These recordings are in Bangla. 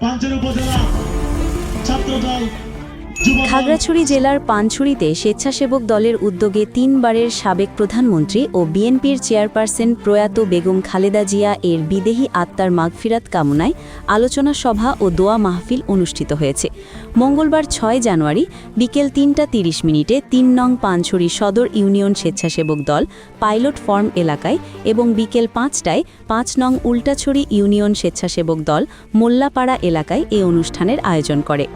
পাঞ্চের উপজেলা ছাত্রদল খাগড়াছড়ি জেলার পানছড়িতে স্বেচ্ছাসেবক দলের উদ্যোগে তিনবারের সাবেক প্রধানমন্ত্রী ও বিএনপির চেয়ারপারসন প্রয়াত বেগম খালেদা জিয়া এর বিদেহী আত্মার মাগফিরাত কামনায় আলোচনা সভা ও দোয়া মাহফিল অনুষ্ঠিত হয়েছে। মঙ্গলবার ছয় জানুয়ারি বিকেল তিনটা তিরিশ মিনিটে তিন নং পানছড়ি সদর ইউনিয়ন স্বেচ্ছাসেবক দল পাইলট ফর্ম এলাকায় এবং বিকেল পাঁচটায় পাঁচ নং উল্টাছড়ি ইউনিয়ন স্বেচ্ছাসেবক দল মোল্লাপাড়া এলাকায় এ অনুষ্ঠানের আয়োজন করে।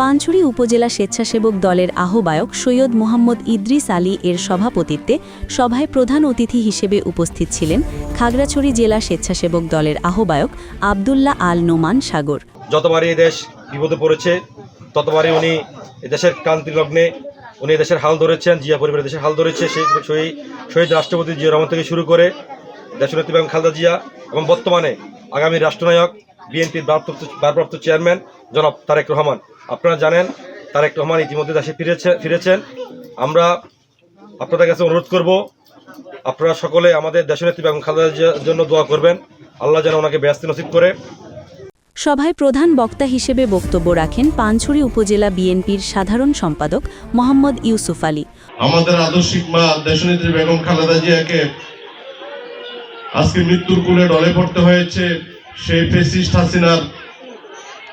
পাঞ্চুরি উপজেলা স্বেচ্ছাসেবক দলের আহ্বায়ক সৈয়দ মোহাম্মদ ইদ্রিস আলী এর সভাপতিত্বে সভায় প্রধান অতিথি হিসেবে উপস্থিত ছিলেন খাগড়াছড়ি জেলা স্বেচ্ছাসেবক দলের আহ্বায়ক আবদুল্লাহ আল নোমান সাগর। যতবারই দেশ বিপদে পড়েছে, ততবারই উনি দেশের ক্রান্তি লগ্নে উনি দেশের হাল ধরেছেন, জিয়া পরিবারের দেশের হাল ধরেছে, সেই শহীদ রাষ্ট্রপতি জিয়া রহমান থেকে শুরু করে দেশনেত্রী বেগম খালেদা জিয়া এবং বর্তমানে আগামী রাষ্ট্রনায়ক, বিএনপির ভারপ্রাপ্ত ভারপ্রাপ্ত চেয়ারম্যান জনাব তারেক রহমান। আপনারা জানেন তারেক রহমান ইতিমধ্যে দেশে ফিরেছে ফিরেছেন। আমরা আপনাদের কাছে অনুরোধ করব আপনারা সকলে আমাদের দেশনেত্রী বেগম খালেদা জিয়ার জন্য দোয়া করবেন। আল্লাহ যেন ওনাকে ব্যস্ত নসিব করে। সভায় প্রধান বক্তা হিসেবে বক্তব্য রাখেন পানছড়ি উপজেলা বিএনপির সাধারণ সম্পাদক মোহাম্মদ ইউসুফ আলী। আমাদের আদর্শিক মা দেশনেত্রী বেগম খালেদা জিয়াকে আজকে মৃত্যুর কুলে ডলে পড়তে হয়েছে সেই ফেসিস্ট হাসিনার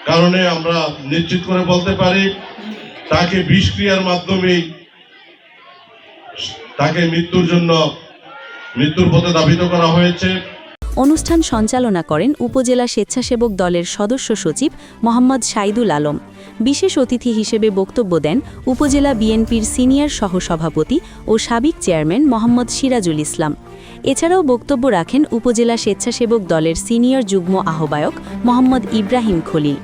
কারণে আমরা নিশ্চিত করে বলতে পারি, তাকে বিষক্রিয়ার মাধ্যমেই তাকে মৃত্যুর জন্য মৃত্যুর পথে ধাবিত করা হয়েছে। অনুষ্ঠান সঞ্চালনা করেন উপজেলা স্বেচ্ছাসেবক দলের সদস্য সচিব মোহাম্মদ সাইদুল আলম। বিশেষ অতিথি হিসেবে বক্তব্য দেন উপজেলা বিএনপির সিনিয়র সহসভাপতি ও সাবেক চেয়ারম্যান মোহাম্মদ সিরাজুল ইসলাম। এছাড়াও বক্তব্য রাখেন উপজেলা স্বেচ্ছাসেবক দলের সিনিয়র যুগ্ম আহ্বায়ক মোহাম্মদ ইব্রাহিম খলিল।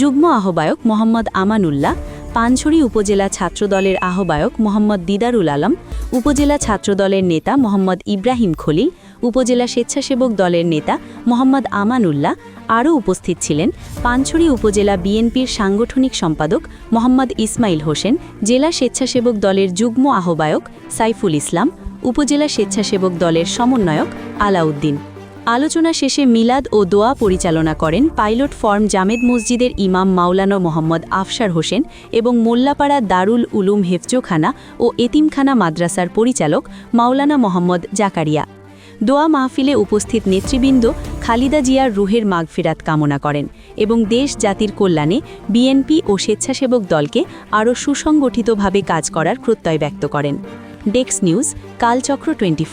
যুগ্ম আহ্বায়ক মোহাম্মদ আমানুল্লাহ, পানছড়ি উপজেলা ছাত্রদলের আহ্বায়ক মোহাম্মদ দিদারুল আলম, উপজেলা ছাত্রদলের নেতা মোহাম্মদ ইব্রাহিম খলিল, উপজেলা স্বেচ্ছাসেবক দলের নেতা মোহাম্মদ আমানুল্লাহ, আরও উপস্থিত ছিলেন পানছড়ি উপজেলা বিএনপির সাংগঠনিক সম্পাদক মোহাম্মদ ইসমাইল হোসেন, জেলা স্বেচ্ছাসেবক দলের যুগ্ম আহ্বায়ক সাইফুল ইসলাম, উপজেলা স্বেচ্ছাসেবক দলের সমন্বয়ক আলাউদ্দিন। আলোচনা শেষে মিলাদ ও দোয়া পরিচালনা করেন পাইলট ফর্ম জামেদ মসজিদের ইমাম মাওলানা মোহাম্মদ আফসার হোসেন এবং মোল্লাপাড়া দারুল উলুম হেফজোখানা ও এতিমখানা মাদ্রাসার পরিচালক মাওলানা মোহাম্মদ জাকারিয়া। দোয়া মাহফিলে উপস্থিত নেতৃবৃন্দ খালিদা জিয়ার রুহের মাগফিরাত কামনা করেন এবং দেশ জাতির কল্যাণে বিএনপি ও স্বেচ্ছাসেবক দলকে আরও সুসংগঠিতভাবে কাজ করার প্রত্যয় ব্যক্ত করেন। ডেক্স নিউজ, কালচক্র টোয়েন্টি